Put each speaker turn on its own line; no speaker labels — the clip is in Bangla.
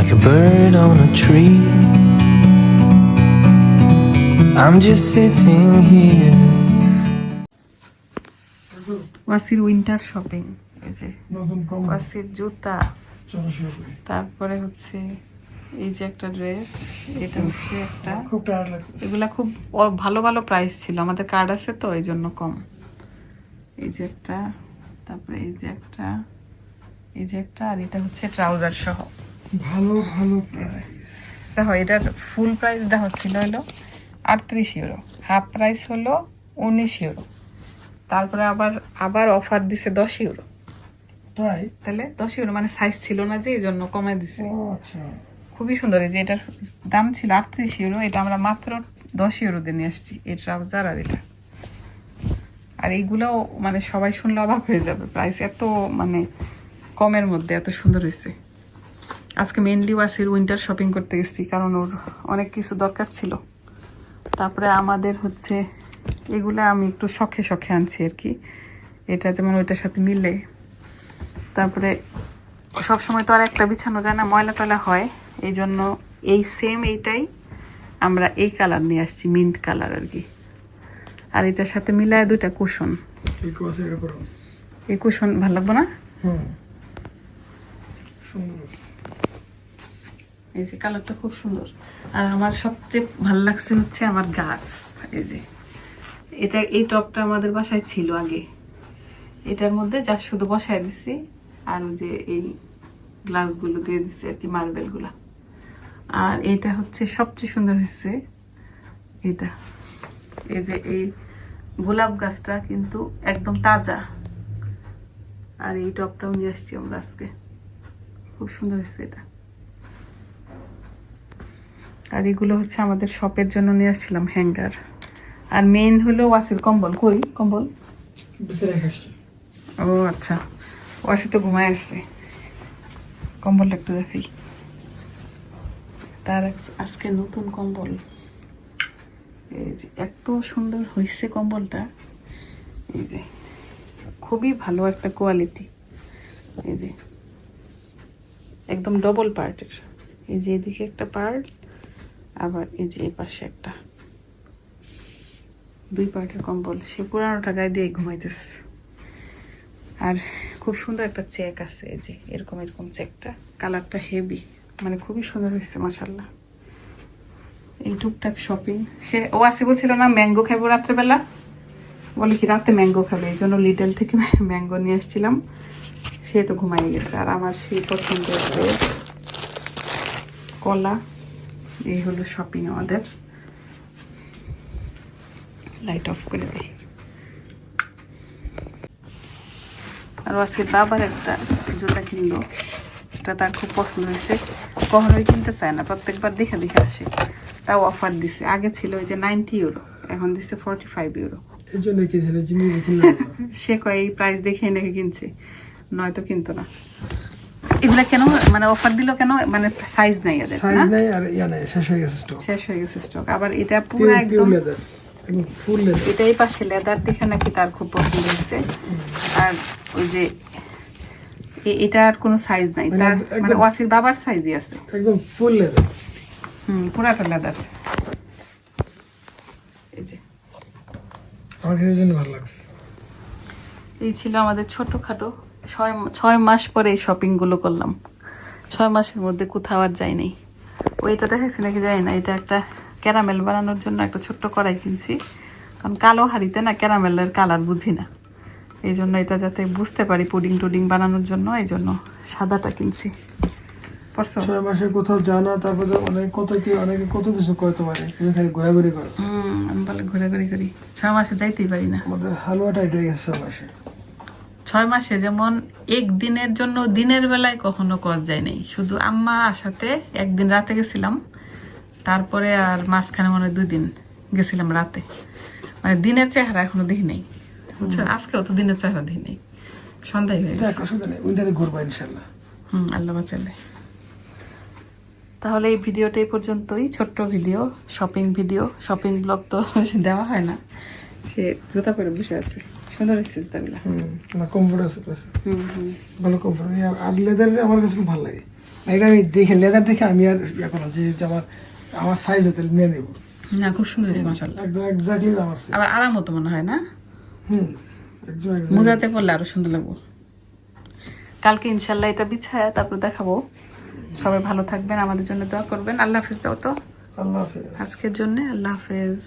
like a bird on a tree. I'm just sitting here.
Wasir winter shopping এই যে ওয়াসির জুতা তারপরে হচ্ছে এই যে একটা ড্রেস এটা হচ্ছে একটা
খুব
এগুলা খুব ভালো ভালো প্রাইস ছিল আমাদের কার্ড আছে তো এই জন্য কম এই যে একটা তারপরে এই যে একটা এই যে একটা আর এটা হচ্ছে ট্রাউজার সহ
ভালো ভালো প্রাইস
দেখো এটার ফুল প্রাইস দেখো ছিল হলো আটত্রিশ ইউরো হাফ প্রাইস হলো উনিশ ইউরো তারপরে আবার আবার অফার দিছে দশ ইউরো
তাই?
তাহলে দশ ইউরো মানে সাইজ ছিল না যে এই জন্য কমায় দিছে।
ও আচ্ছা।
খুবই সুন্দর এই যে এটার দাম ছিল আটত্রিশ ইউরো এটা আমরা মাত্র দশ ইউরো দিয়ে নিয়ে আসছি। এই ট্রাউজার আর এটা। আর এইগুলোও মানে সবাই শুনলে অবাক হয়ে যাবে প্রাইস এত মানে কমের মধ্যে এত সুন্দর হয়েছে। আজকে মেনলি ওয়াসির উইন্টার শপিং করতে গেছি কারণ ওর অনেক কিছু দরকার ছিল। তারপরে আমাদের হচ্ছে এগুলা আমি একটু শখে শখে আনছি আর কি। এটা যেমন ওইটার সাথে মিলে। তারপরে সব সময় তো আর একটা বিছানো যায় না ময়লা টয়লা হয়। এই জন্য এই সেম এইটাই আমরা এই কালার নিয়ে আসছি মিন্ট কালার আর কি। আর এটার সাথে মিলায় দুইটা কুশন। এই কুশন ভালো লাগবো না?
হুম। সুন্দর।
এই যে কালারটা খুব সুন্দর। আর আমার সবচেয়ে ভালো লাগছে হচ্ছে আমার গাছ। এই যে, এটা এই টপটা আমাদের বাসায় ছিল আগে। এটার মধ্যে যা শুধু বসায় দিছি, আর যে এই গ্লাসগুলো দিয়ে দিছি আর কি, মার্বেলগুলা। আর এটা হচ্ছে সবচেয়ে সুন্দর হয়েছে এটা। এই যে এই গোলাপ গাছটা কিন্তু একদম তাজা। আর এই টপটাও নিয়ে আসছি আমরা আজকে। খুব সুন্দর হয়েছে এটা। আর এগুলো হচ্ছে আমাদের শপের জন্য নিয়ে আসছিলাম হ্যাঙ্গার। আর মেইন হলো ওয়াসির কম্বল। কই কম্বল? ও আচ্ছা ওয়াসি তো ঘুমায় আসছে। কম্বলটা একটু দেখাই তার আজকে নতুন কম্বল। এই যে এত সুন্দর হয়েছে কম্বলটা। এই যে খুবই ভালো একটা কোয়ালিটি এই যে একদম ডবল পার্টের এই যে এদিকে একটা পার্ট আবার এই যে এই পাশে একটা। দুই পার্টের কম্বল। সে পুরানোটা গায়ে দিয়ে ঘুমাইতেছে। আর খুব সুন্দর একটা চেক আছে এই যে, এরকম এরকম চেকটা। কালারটা হেভি। মানে খুবই সুন্দর হয়েছে মাসাল্লাহ এই টুকটাক শপিং সে, ও আসি বলছিল না ম্যাঙ্গো খাব রাত্রেবেলা? বলে কি, রাতে ম্যাঙ্গো খাবে। এই জন্য লিডল থেকে ম্যাঙ্গো নিয়ে আসছিলাম। সে তো ঘুমাই গেছে। আর আমার সেই পছন্দের কলা এই হলো শপিং আমাদের। লাইট অফ করে দিই। আর আজকে বাবার একটা জুতা কিনলো এটা তার খুব পছন্দ হয়েছে। কখনোই কিনতে চায় না প্রত্যেকবার দেখে দেখে আসে। তাও অফার দিছে। আগে ছিল ওই যে নাইনটি ইউরো এখন দিছে ফর্টি ফাইভ ইউরো। সে কয় এই প্রাইস দেখে নাকি কিনছে। নয়তো কিনতো না। এগুলা কেন মানে অফার দিল কেন? মানে সাইজ নাই এদের
সাইজ নাই আর ইয়া নাই শেষ হয়ে গেছে স্টক
শেষ হয়ে গেছে স্টক আবার এটা পুরো একদম
লেদার ফুল লেদার
এটা এই পাশে লেদার দেখে নাকি তার খুব পছন্দ হয়েছে। আর ওই যে এটা আর কোনো সাইজ নাই।
মানে
তার মানে ওয়াসির বাবার সাইজই আছে।
একদম ফুল লেদার
হুম পুরাটা লেদার এই যে।
আমার জন্য ভালো লাগছে।
এই ছিল আমাদের ছোটখাটো ছয় ছয় মাস পরে এই শপিংগুলো করলাম। ছয় মাসের মধ্যে কোথাও আর যাই নাই। ওইটা দেখাচ্ছি নাকি যাই না এটা একটা ক্যারামেল বানানোর জন্য একটা ছোট্ট কড়াই কিনছি। কারণ কালো হাড়িতে না ক্যারামেলের কালার বুঝি না। এই জন্য এটা যাতে বুঝতে পারি পুডিং টুডিং বানানোর জন্য এই জন্য সাদাটা কিনছি।
ছয় মাসে কোথাও জানা তারপরে অনেক কত কি অনেকে কত কিছু করতে পারে তুমি খালি ঘোরাঘুরি করো।
হুম আমি বলে ঘোরাঘুরি করি। ছয় মাসে যাইতেই পারি না।
আমাদের হালুয়া হয়ে গেছে ছয় মাসে।
ছয় মাসে যেমন একদিনের জন্য দিনের বেলায় কখনো কর যায় নাই শুধু আম্মা আসাতে একদিন রাতে গেছিলাম তারপরে আর মাঝখানে মনে হয় দুই দিন গেছিলাম রাতে। মানে দিনের চেহারা এখনও দেখি নেই। বুঝছ আজকেও তো দিনের চেহারা দেখি নেই। সন্ধ্যায় হয়ে গেছে।
উইন্টারে ঘুরবা ইনশাল্লাহ।
হুম আল্লাহ বাঁচালে। তাহলে এই ভিডিওটা এই পর্যন্তই। ছোট্ট video shopping video shopping vlog তো দেওয়া হয় না। সে জুতা করে বসে আছে। সুন্দর হচ্ছে জুতাগুলা
না কমফোর্ট আছে প্লাস
হুম হুম।
ভালো কমফোর্ট আর লেদার আমার কাছে খুব ভালো লাগে। এটা আমি দেখে লেদার দেখে আমি আর ইয়ে করলাম যে আমার আমার সাইজ হতে নিয়ে নেব।
না খুব সুন্দর হয়েছে মাসাল্লাহ
একদম এক্স্যাক্টলি আমার।
আবার আরাম মনে হয় না?
হুম একদম exactly।
মোজাতে পড়লে আরও সুন্দর লাগবো। কালকে ইনশাল্লাহ এটা বিছায়া তারপর দেখাবো। সবাই ভালো থাকবেন আমাদের জন্য দোয়া করবেন। আল্লাহ হাফিজ দাও তো।
আল্লাহ হাফেজ।
আজকের জন্য আল্লাহ হাফেজ।